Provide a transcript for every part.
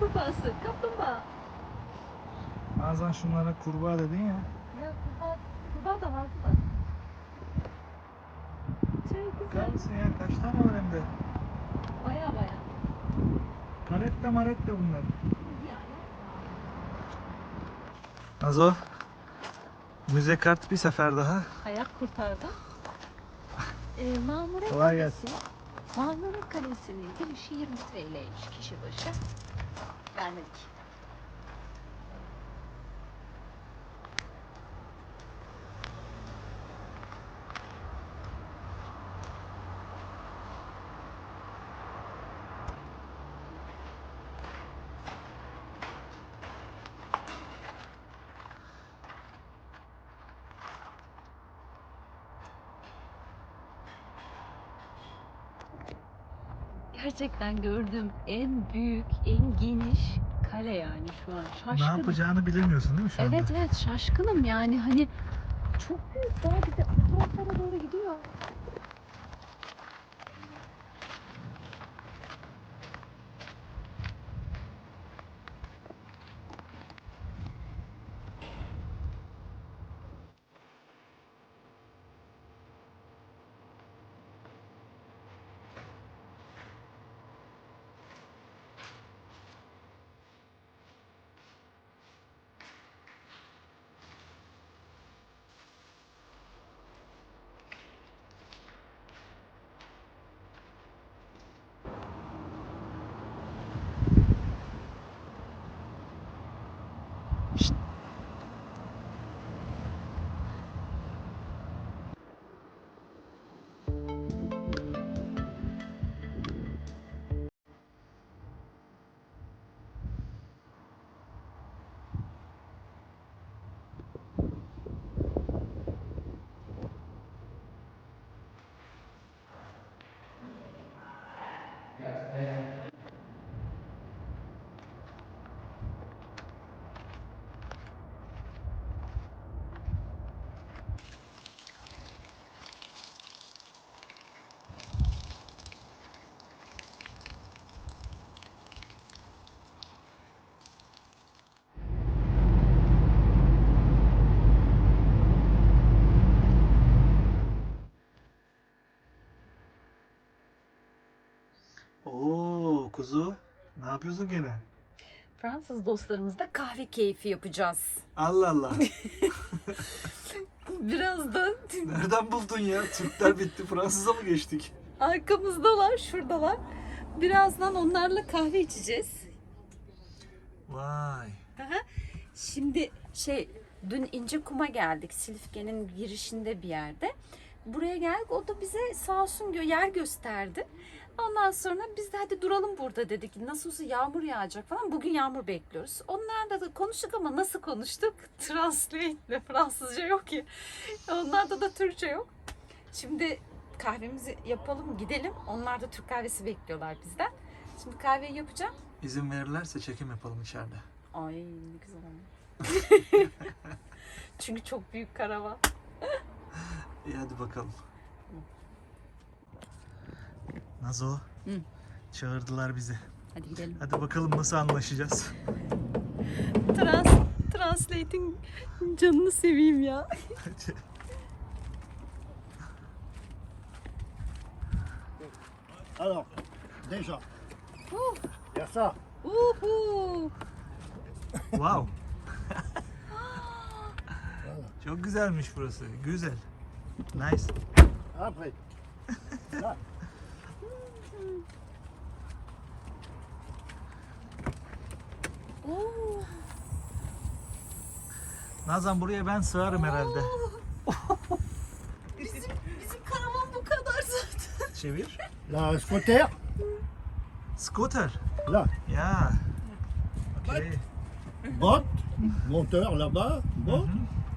Kurbağası? Kaplumbağa. Bazen şunlara kurbağa dedin ya. Ya kurbağa, kurbağa da vardı da. Çok güzel. Bakar mısın ya? Kaç tane var hem de? Baya baya. Karette marette bunlar. Yani. Nazo. Müze kart bir sefer daha. Hayat kurtardım. Ee, Marmara Kolay Kalesi. Marmara Kalesi'nin girişi 20 TL'ymiş kişi başı. damage Gerçekten gördüğüm en büyük, en geniş kale yani şu an. Ne Şaşkınım. yapacağını bilemiyorsun değil mi şu anda? Evet evet şaşkınım yani hani çok büyük daha bir de o taraflara doğru gidiyor. Oo kuzu. Ne yapıyorsun gene? Fransız dostlarımızla kahve keyfi yapacağız. Allah Allah. Birazdan Nereden buldun ya? Türkler bitti. Fransız'a mı geçtik? arkamızdalar, şuradalar. Birazdan onlarla kahve içeceğiz. Vay. Şimdi şey dün İnce Kum'a geldik. Silifke'nin girişinde bir yerde. Buraya geldik. O da bize sağ olsun gö- yer gösterdi. Ondan sonra biz de hadi duralım burada dedik. Nasıl olsa yağmur yağacak falan. Bugün yağmur bekliyoruz. Onlarla da konuştuk ama nasıl konuştuk? Translate ile Fransızca yok ya. Onlarda da Türkçe yok. Şimdi kahvemizi yapalım gidelim. Onlar da Türk kahvesi bekliyorlar bizden. Şimdi kahveyi yapacağım. İzin verirlerse çekim yapalım içeride. Ay ne güzel. Çünkü çok büyük karavan. İyi hadi bakalım. Nazo. Hı. Çağırdılar bizi. Hadi gidelim. Hadi bakalım nasıl anlaşacağız. Trans, translating canını seveyim ya. Alors, déjà, Ouh, il y a ça. uhu. wow. Çok güzelmiş burası. Güzel. Nice. Après, là, Oo. Nazan buraya ben sığarım herhalde. Bizim, bizim karavan bu kadar zaten. Çevir. la scooter, Scooter. là, Ya. Okey. botte, moteur là-bas, botte,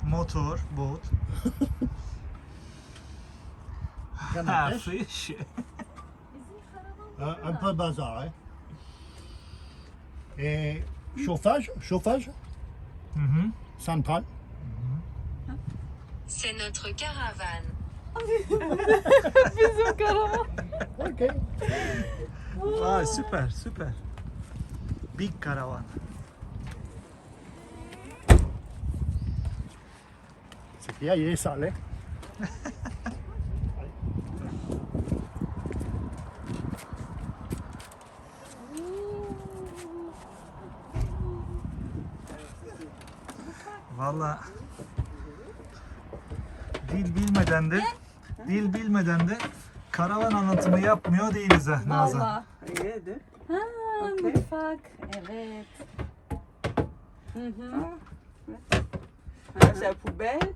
Motor, boat. canne Ha, fish. Bizim karavan un, un peu bazar. Hein. Et chauffage, chauffage, Hı hı. central. C'est notre caravane. bizim karavan. Ok. Vay süper süper. Big karavan. C'est qu'il y a, il est salé. Valla dil bilmeden de dil bilmeden de karavan anlatımı yapmıyor değiliz ha Nazan. Valla. Regarde. Ha, Okey. mutfak. Evet. Hı hı. La poubelle.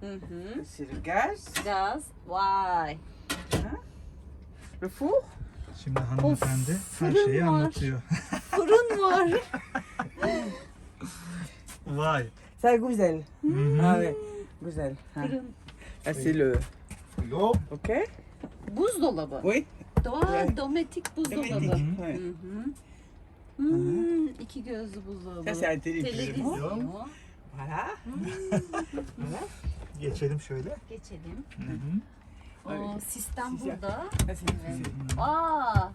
Hı hı. Le gaz. Vay. Le four. Şimdi hanımefendi her fırın şeyi var. anlatıyor. Fırın var. Vay. C'est la gouzelle. Hı hı. Ah ouais. Gouzelle. Ah. Ah, c'est le. Frigo. Ok. Buzdolabı. Oui. Doğa Evet. dometik buzdolabı. Dometik. Hı Evet. hı. Hmm, iki gözlü buzdolabı. Ça, c'est la télévision. Televizyon. Voilà. Geçelim şöyle. Geçelim. Hı hı. O sistem burada. Evet. Aa,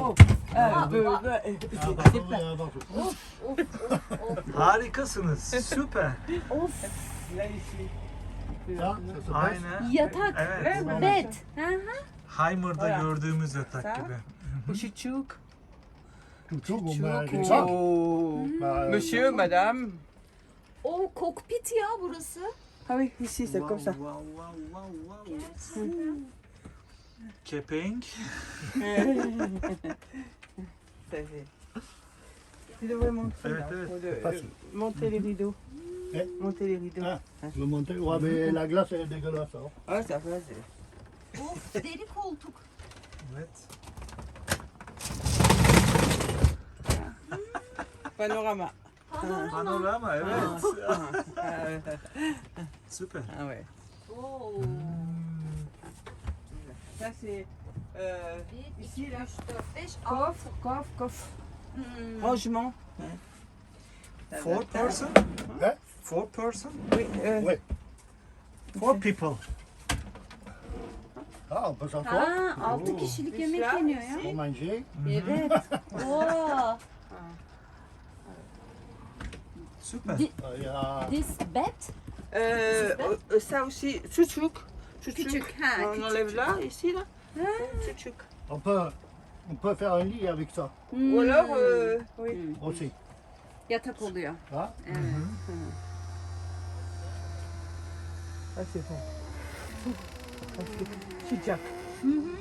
of of of of Harikasınız. Süper. of. Aynen. Yatak. Evet. Bed. Hı hı. Heimer'da gördüğümüz yatak gibi. Au- Bah, Monsieur, madame. O kokpit ya burası. Ah oui, ici, c'est comme ça. Wow, wow, wow, wow. Ça, c'est- Tu devrais monter. Là, le- Facile. euh, monter les rideaux. Eh? Monter les rideaux. Ah. Le monter. Ouais, mais la glace, elle est dégueulasse. hein. Ah, ça va, c'est. Of deri koltuk. Evet. Panorama. Panorama. Panorama evet. Ah, ah. Süper. Ah ouais. Oo. Ça, c'est. Euh, 1, Ici, 2, là. 3, 4, 5, 6. coffre, coffre, coffre. Hmm. Rangement. Four person? Hein? Four person? Oui, euh. Four people. Ah, on peut s'asseoir Ha, 6 Oo. kişilik yemek ya, yeniyor ya. Evet. Oo. Süper. Di- Ah, Il y a This bed. euh, euh, ça aussi, chouchouk. Küçük. Ha, On küçük. enlève là, ici, là. Chouchouk. On peut, on peut faire un lit avec ça Hmm. Ou alors, euh, oui. Hmm. aussi. Yatak oluyor. Ah, Evet. Ah, c'est bon. Parce que Chichak. Hı hı.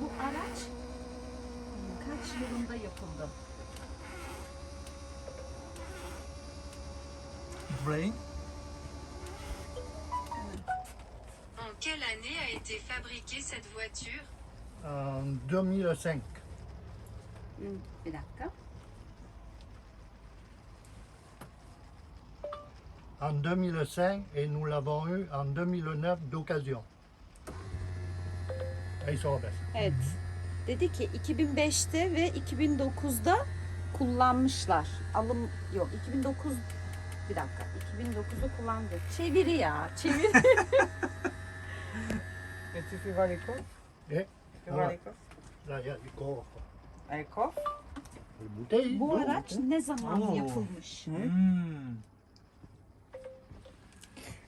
Bu araç kaç yılında yapıldı? Brain. En quelle année a été fabriquée cette voiture en 2005. Hı, Bir dakika. En 2005 et nous l'avons eu en 2009 d'occasion. Et ils sont baisse. Evet. Dedi ki 2005'te ve 2009'da kullanmışlar. Alım yok 2009 bir dakika 2009'da kullandı. Çeviri ya çeviri. Et tu fais voir les coffres Eh, Tu fais voir les coffres Là, il y a du corps. Les coffres Des bouteilles. Bu d'eau. araç ne zaman Oo. yapılmış? Hmm.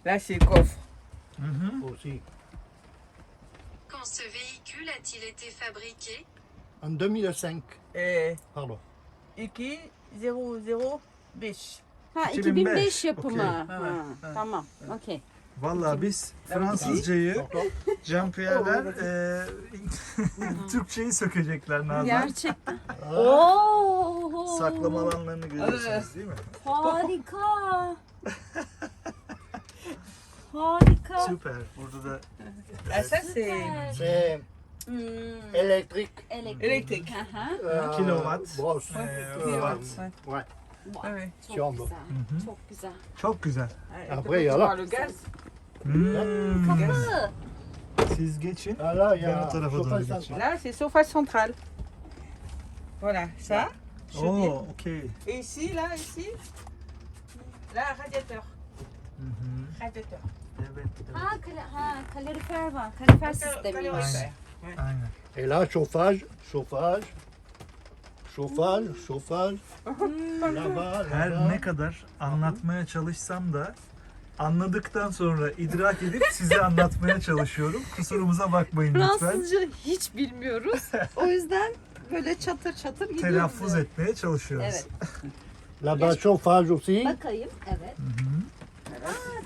Là, c'est hı. Aussi. Quand ce véhicule a-t-il été fabriqué? En 2005. Et Pardon. Iki 005. Ha 2005, 2005 yapımı. okey. Ha, Evet. Tamam. Okey. Valla biz Fransızcayı. Jean-Pierre'ler eee Türkçeyi sökecekler Nazan. Gerçekten. Oo. Saklama alanlarını görüyorsunuz değil mi? Harika. Harika. Süper. Burada da Ah, ça, c'est. C'est Hmm. électrique. Elektrik. Aha. euh, Kilowatt. eee, Kilowatt. watt. Ouais. Ouais. Çok güzel. Çok güzel. Çok güzel. Après, il y a là. Hmm. Kapı. Siz geçin. Là, il y Ben a o tarafa doğru chauffage geçeyim. central. Là, c'est surface centrale. Voilà, ça. Oo, okey. Et ici, là, ici. Là, radiateur. Hı hı. Radiateur. Evet. Evet. evet. Ha, kale, ha kalorifer var. Kalorifer sistemi. Aynen. Aynen. Et là, chauffage, chauffage, chauffage, chauffage. Là-bas, Her là-bas. ne kadar anlatmaya çalışsam da anladıktan sonra idrak edip size anlatmaya çalışıyorum. Kusurumuza bakmayın lütfen. Fransızca hiç bilmiyoruz. O yüzden böyle çatır çatır gidiyoruz. Telaffuz etmeye çalışıyoruz. Evet. Là-bas, chauffage aussi. Bakayım. Evet. Aa,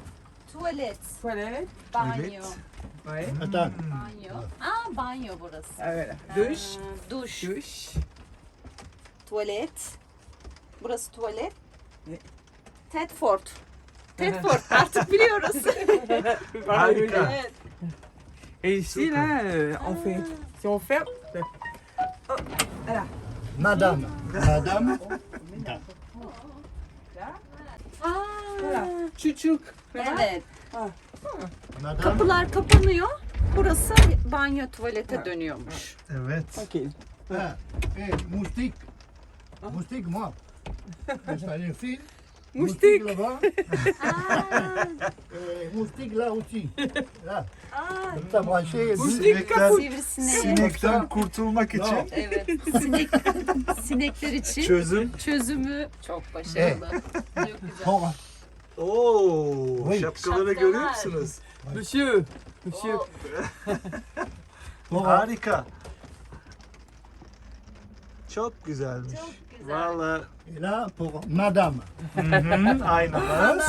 tuvalet, Toilette. banyo, Evet. Ouais. Attends. banyo. Aa banyo burası. Ah, voilà. Douche. duş, Douche. Tuvalet. Burası tuvalet. Tedford. Tedford artık biliyoruz. Harika. evet. Et ici, là, euh, on fait. Si on ferme. Madame. Madame. Aa, Voilà. Evet. Madame. Kapılar kapanıyor. Burası banyo tuvalete dönüyormuş. Evet. Tranquille. Ah, et moustique. Moustique, moi. Installer fil. Moustique. là-bas. Aa, Et moustique là aussi. Là. ça, branché. Sinekten, sinekten kurtulmak için Evet. Sinek, sinekler için çözüm. çözümü çok başarılı. Çok güzel. Bon, Oo, Vay. şapkaları Şapkalar. görüyor musunuz? Monsieur. Monsieur. bon. Harika. Çok güzelmiş. Çok Vallahi Et là, pour madame. hı, aynamız.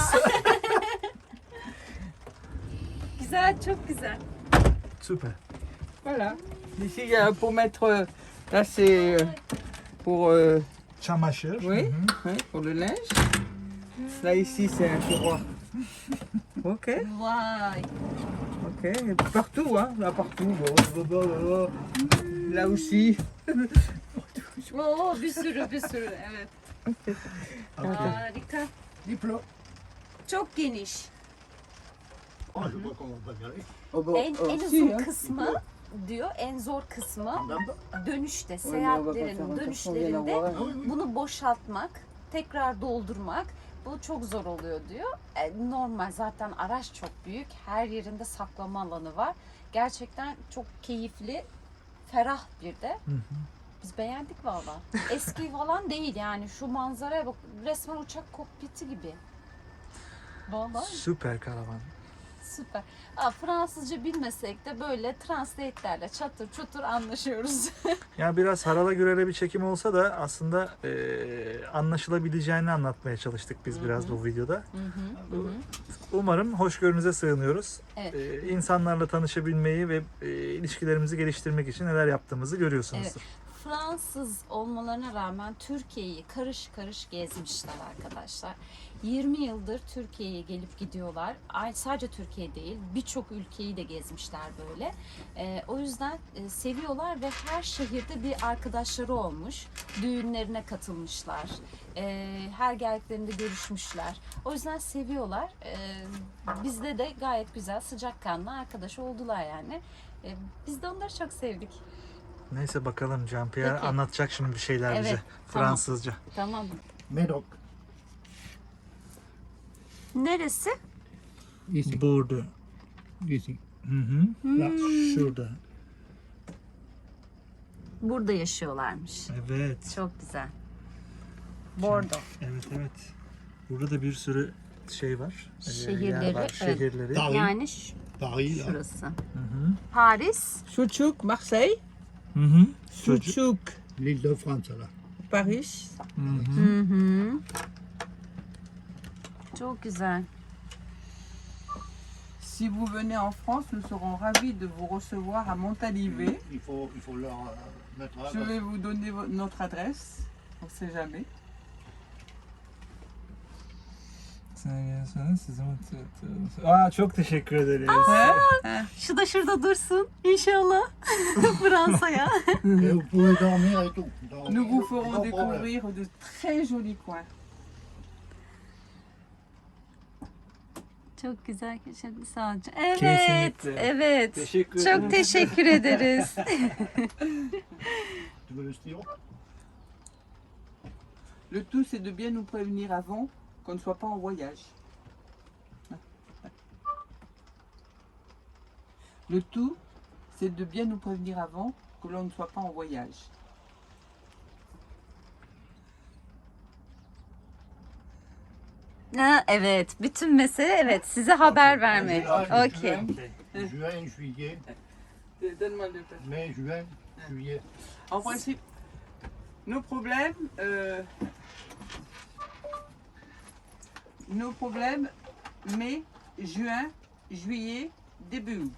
Güzel, çok güzel. Süper. Voilà. Ici, il y a pour mettre. euh, Là, c'est euh, pour. euh, Çamaşır. Oui. Pour le linge. Là, ici, c'est un tiroir. Ok. Vay. Ok. Et partout, hein. Là, partout. Là aussi. Oo, bir sürü, bir sürü. Evet. Okey. Harika. Diplôme. Çok geniş. Aller. Oh, bon, En, en uzun hein. kısmı diyor, en zor kısmı dönüşte, seyahatlerin dönüşlerinde bunu boşaltmak, tekrar doldurmak bu çok zor oluyor diyor. E, normal zaten araç çok büyük. Her yerinde saklama alanı var. Gerçekten çok keyifli, ferah bir de. Biz beğendik valla. Eski falan değil yani. Şu manzaraya bak. Resmen uçak kokpiti gibi. Valla Süper karavan. süper. Aa, Fransızca bilmesek de böyle translate'lerle çatır çutur anlaşıyoruz. Ya biraz harala gürele bir çekim olsa da aslında eee, anlaşılabileceğini anlatmaya çalıştık biz biraz bu videoda. Umarım hoşgörünüze sığınıyoruz. Evet. Eee, insanlarla tanışabilmeyi ve eee, ilişkilerimizi geliştirmek için neler yaptığımızı görüyorsunuzdur. Fransız olmalarına rağmen Türkiye'yi karış karış gezmişler arkadaşlar. 20 yıldır Türkiye'ye gelip gidiyorlar. Sadece Türkiye değil, birçok ülkeyi de gezmişler böyle. Ee, o yüzden e, seviyorlar ve her şehirde bir arkadaşları olmuş. Düğünlerine katılmışlar. Ee, her geldiklerinde görüşmüşler. O yüzden seviyorlar. Ee, bizde de gayet güzel, sıcakkanlı arkadaş oldular yani. Ee, biz de onları çok sevdik. Neyse bakalım Jean-Pierre Peki. anlatacak şimdi bir şeyler Evet, bize. tamam. Fransızca. Tamam. Médoc. Neresi? Ici. Burada. Ici. Hı hı. Là. Şurada. Burada yaşıyorlarmış. Evet. Çok güzel. Bordeaux. Evet evet. Burada da bir sürü şey var. Eee, Şehirleri, var, evet. Şehirleri. Paris. Yani ş- Paris, là. şurası. Hı hı. Paris. Chouchouk, Marseille. Chouchouk, L'île de France, là. Paris. Çok güzel. Si vous venez en France, nous serons ravis de vous recevoir à Montalivet. Il faut, il faut leur euh, mettre à Je vais vous donner vo- notre adresse. On ne sait jamais. Sen gelseniz sizi mutlu ediyoruz. Aa çok teşekkür ederiz. Şu da şurada dursun. İnşallah. Fransa'ya. Et vous pouvez dormir et tout. Donc, Nous vous ferons problème. découvrir de très jolis coins. Çok güzel köşeli salça. Evet. Kesinlikle. Evet. Teşekkür ederim. Çok teşekkür ederiz. Tu veux le stylo Le tout, c'est de bien nous prévenir avant qu'on ne soit pas en voyage. Le tout, c'est de bien nous prévenir avant que l'on ne soit pas en voyage. Ha, evet. Bütün mesele evet size haber vermek. Okey. juin, juin, juillet, Donne-moi le papier. mai, juin, juillet. En principe, nos problèmes, euh, nos problèmes, mai, juin, juillet, début août.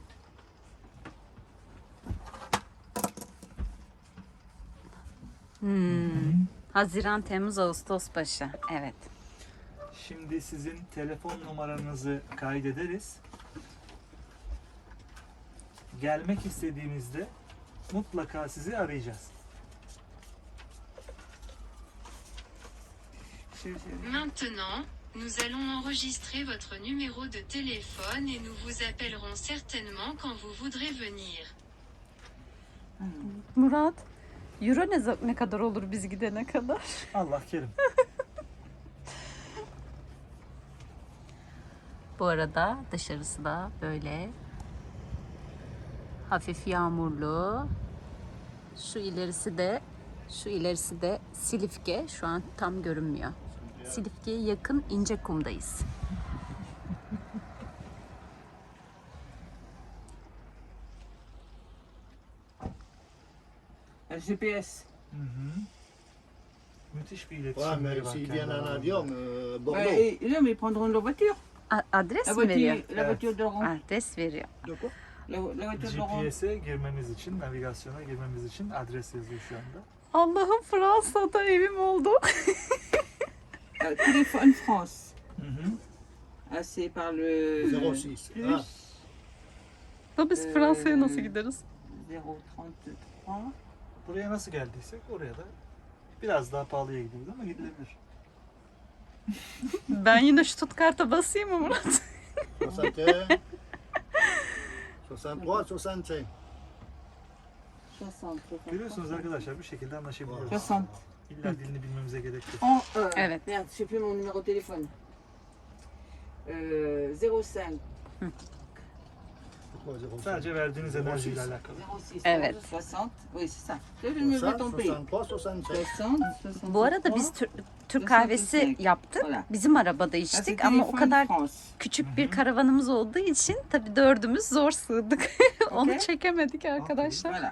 Hmm. Haziran, Temmuz, Ağustos başı. Evet. Şimdi sizin telefon numaranızı kaydederiz. Gelmek istediğinizde mutlaka sizi arayacağız. Maintenant, nous allons enregistrer votre numéro de téléphone et nous vous appellerons certainement quand vous voudrez venir. Murat, Euro ne, za- ne kadar olur biz gidene kadar? Allah kerim. Bu arada dışarısı da böyle hafif yağmurlu. Şu ilerisi de şu ilerisi de Silifke. Şu an tam görünmüyor. Silifke'ye yakın İncekum'dayız. GPS. Hı hı. Müthiş bir Ouais, iletişim mais var s'ils kendi viennent en avion, euh, Bordeaux. Ouais, et- mais ils prendront leur voiture. A- adres La mi veriyor? voiture, la voiture de Laurent. Adres veriyor. De quoi La, la voiture de Laurent. GPS'e girmemiz için, navigasyona girmemiz için adres yazıyor şu anda. Allah'ım Fransa'da evim oldu. Euh, téléphone France. Hı hı. Ah, c'est par le 06. plus Ah, Da biz Ee, Fransa'ya nasıl gideriz? 033. Buraya nasıl geldiysek oraya da biraz daha pahalıya gidiyoruz ama gidilebilir. Ben yine Stuttgart'a basayım mı Murat? 61, 63, 65. 60. Görüyorsunuz arkadaşlar bir şekilde anlaşabiliyoruz. 60. İlla dilini bilmemize gerek yok. En, euh, Evet. Merde, je sais plus mon numéro de téléphone. Euh, 05 Pourquoi 05 Sadece verdiğiniz enerjiyle alakalı. 06 Evet. 60. Oui, c'est ça. Je Comme me ça, vais ton pays. 63, 65. 60, 63. Bu arada biz Tür- Türk kahvesi yaptık. Bizim arabada içtik ama o kadar küçük bir karavanımız olduğu için tabii dördümüz zor sığdık. Onu Okey. çekemedik arkadaşlar. Voilà.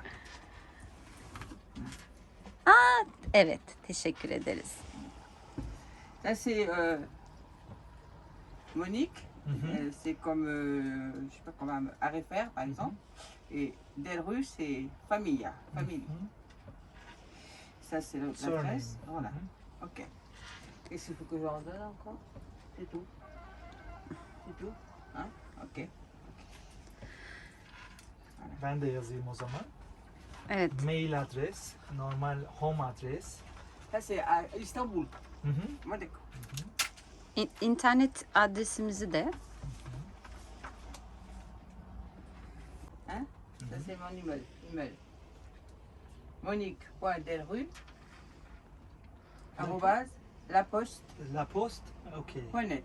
Evet, teşekkür ederiz. Là, c'est euh, Monique. Mhm. Euh, c'est comme, euh, je sais pas comment, Arefer, par exemple. Et Delru, c'est Familia, famille. Mhm. Ça, c'est Surname. l'adresse. Voilà. Mhm. Ok. Qu'est-ce qu'il faut que je leur donne encore? C'est tout. C'est tout Hein? Ok. Ben de yazayım o zaman. Evet, Mail adres, normal home adres. Ça, c'est à Istanbul. Hı hı. İn- internet adresimizi de Ça, c'est mon email. email. Monique.delru arrobase laposte.net. La Post, okey. Net.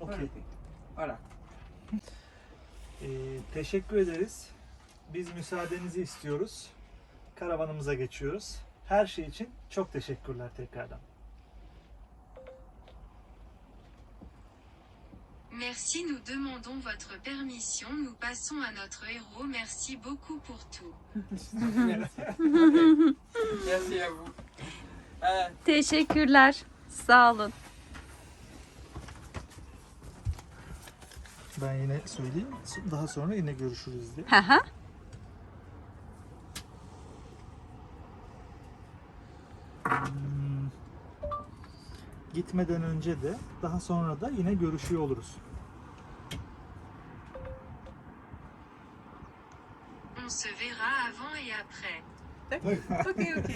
Okey. Voilà. Ee, teşekkür ederiz. Biz müsaadenizi istiyoruz. Karavanımıza geçiyoruz. Her şey için çok teşekkürler tekrardan. Merci, nous demandons votre permission. Nous passons à notre héros. Merci beaucoup pour tout. Merci à vous. Euh, teşekkürler. Sağ olun. Ben yine söyleyeyim. Daha sonra yine görüşürüz diye. Hı hı. Gitmeden önce de daha sonra da yine görüşüyor oluruz. On se verra avant et après. ok, ok.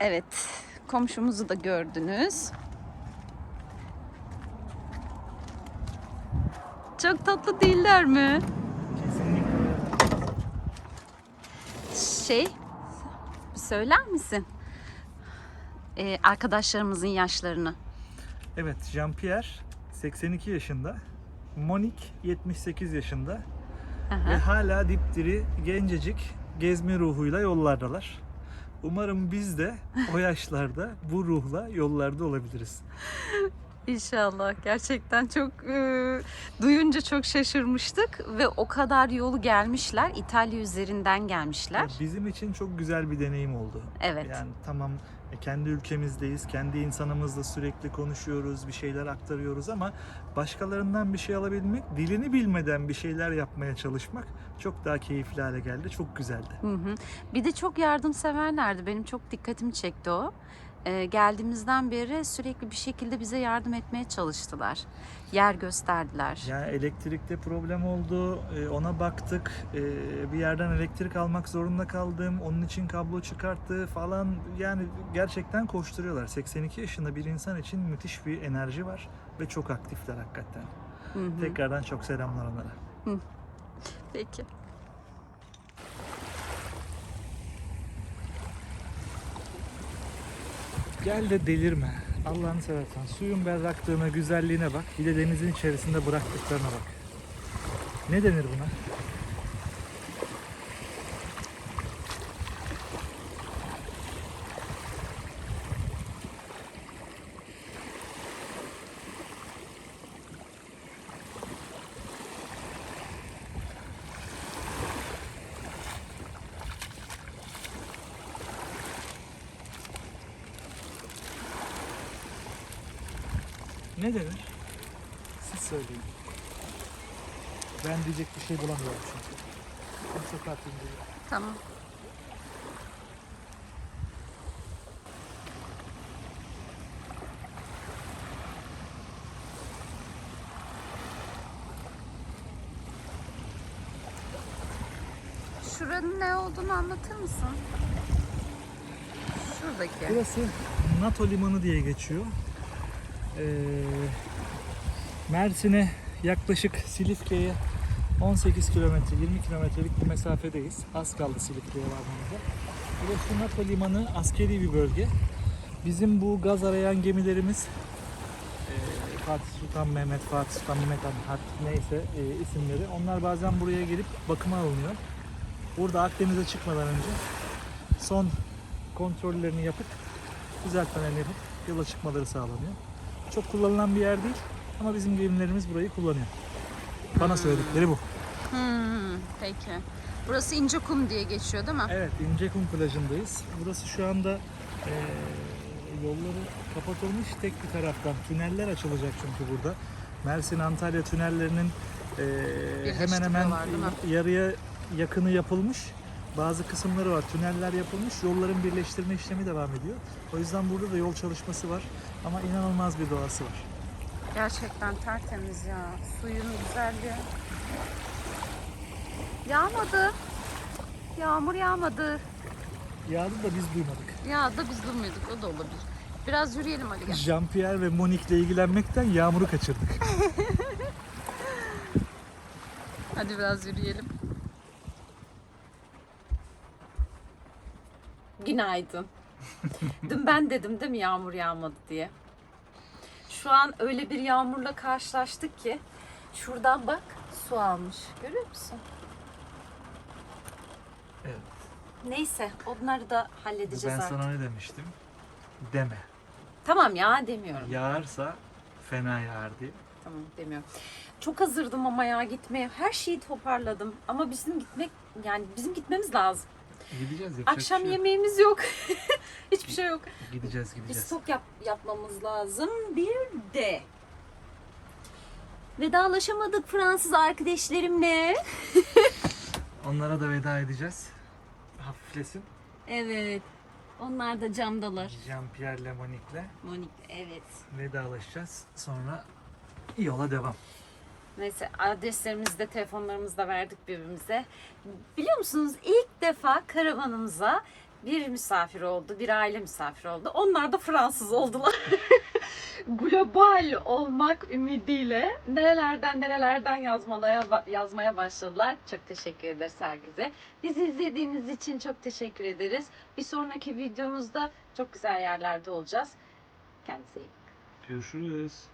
Evet, komşumuzu da gördünüz. Çok tatlı değiller mi? Şey söyler misin? Ee, arkadaşlarımızın yaşlarını. Evet, Jean-Pierre 82 yaşında. Monique 78 yaşında. Aha. Ve hala dipdiri, gencecik, gezme ruhuyla yollardalar. Umarım biz de o yaşlarda bu ruhla yollarda olabiliriz. İnşallah. Gerçekten çok e, duyunca çok şaşırmıştık ve o kadar yolu gelmişler. İtalya üzerinden gelmişler. Bizim için çok güzel bir deneyim oldu. Evet. Yani tamam e, kendi ülkemizdeyiz, kendi insanımızla sürekli konuşuyoruz, bir şeyler aktarıyoruz ama başkalarından bir şey alabilmek, dilini bilmeden bir şeyler yapmaya çalışmak çok daha keyifli hale geldi. Çok güzeldi. Hı hı. Bir de çok yardımseverlerdi. Benim çok dikkatimi çekti o. Ee, geldiğimizden beri sürekli bir şekilde bize yardım etmeye çalıştılar. Yer gösterdiler. Yani elektrikte problem oldu, e, ona baktık, e, bir yerden elektrik almak zorunda kaldım, onun için kablo çıkarttı falan. Yani gerçekten koşturuyorlar. 82 yaşında bir insan için müthiş bir enerji var ve çok aktifler hakikaten. Hı hı. Tekrardan çok selamlar onlara. Peki. Gel de delirme. Allah'ını seversen suyun berraklığına, güzelliğine bak. Bir de denizin içerisinde bıraktıklarına bak. Ne denir buna? Ne denir? Siz söyleyin. Ben diyecek bir şey bulamıyorum çünkü. Kimse tatlım değil. Tamam. Şuranın ne olduğunu anlatır mısın? Şuradaki. Burası NATO Limanı diye geçiyor. Ee, Mersin'e yaklaşık Silifke'ye 18 kilometre, 20 kilometrelik bir mesafedeyiz. Az kaldı Silifke'ye varmamıza. Burası NATO Limanı askeri bir bölge. Bizim bu gaz arayan gemilerimiz e, Fatih Sultan Mehmet, Fatih Sultan Mehmet Han, neyse e, isimleri. Onlar bazen buraya gelip bakıma alınıyor. Burada Akdeniz'e çıkmadan önce son kontrollerini yapıp düzeltmelerini yapıp yola çıkmaları sağlanıyor. Çok kullanılan bir yer değil ama bizim gemilerimiz burayı kullanıyor. Bana söyledikleri bu. Hmm, peki. Burası İncekum diye geçiyor değil mi? Evet, İncekum plajındayız. Burası şu anda eee, yolları kapatılmış tek bir taraftan. Tüneller açılacak çünkü burada. Mersin Antalya tünellerinin eee, hemen hemen yarıya yakını yapılmış. Bazı kısımları var. Tüneller yapılmış. Yolların birleştirme işlemi devam ediyor. O yüzden burada da yol çalışması var. Ama inanılmaz bir doğası var. Gerçekten tertemiz ya. Suyun güzelliği. Yağmadı. Yağmur yağmadı. Yağdı da biz duymadık. Ya da biz durmuyorduk. O da olabilir. Biraz yürüyelim hadi gel. Jean-Pierre ve Monique ile ilgilenmekten yağmuru kaçırdık. Hadi biraz yürüyelim. Günaydın. Dün ben dedim değil mi yağmur yağmadı diye. Şu an öyle bir yağmurla karşılaştık ki şuradan bak su almış. Görüyor musun? Evet. Neyse onları da halledeceğiz Ben artık. sana ne demiştim? Deme. Tamam ya demiyorum. Yağarsa fena yağar diye. Tamam demiyorum. Çok hazırdım ama ya gitmeye. Her şeyi toparladım. Ama bizim gitmek yani bizim gitmemiz lazım. Gideceğiz yapacak Akşam bir şey yok. yemeğimiz yok. Hiçbir şey yok. Gideceğiz Bir gideceğiz. stok yap, yapmamız lazım. Bir de vedalaşamadık Fransız arkadaşlarımla. Onlara da veda edeceğiz. Hafiflesin. Evet. Onlar da camdalar. Jean-Pierre ile Monique'le Monik evet. vedalaşacağız. Sonra yola devam. Neyse adreslerimizi de telefonlarımızı da verdik birbirimize. Biliyor musunuz ilk defa karavanımıza bir misafir oldu, bir aile misafir oldu. Onlar da Fransız oldular. Global olmak ümidiyle nerelerden nerelerden yazmaya yazmaya başladılar. Çok teşekkür ederiz herkese. Bizi izlediğiniz için çok teşekkür ederiz. Bir sonraki videomuzda çok güzel yerlerde olacağız. Kendinize iyi bakın. Görüşürüz.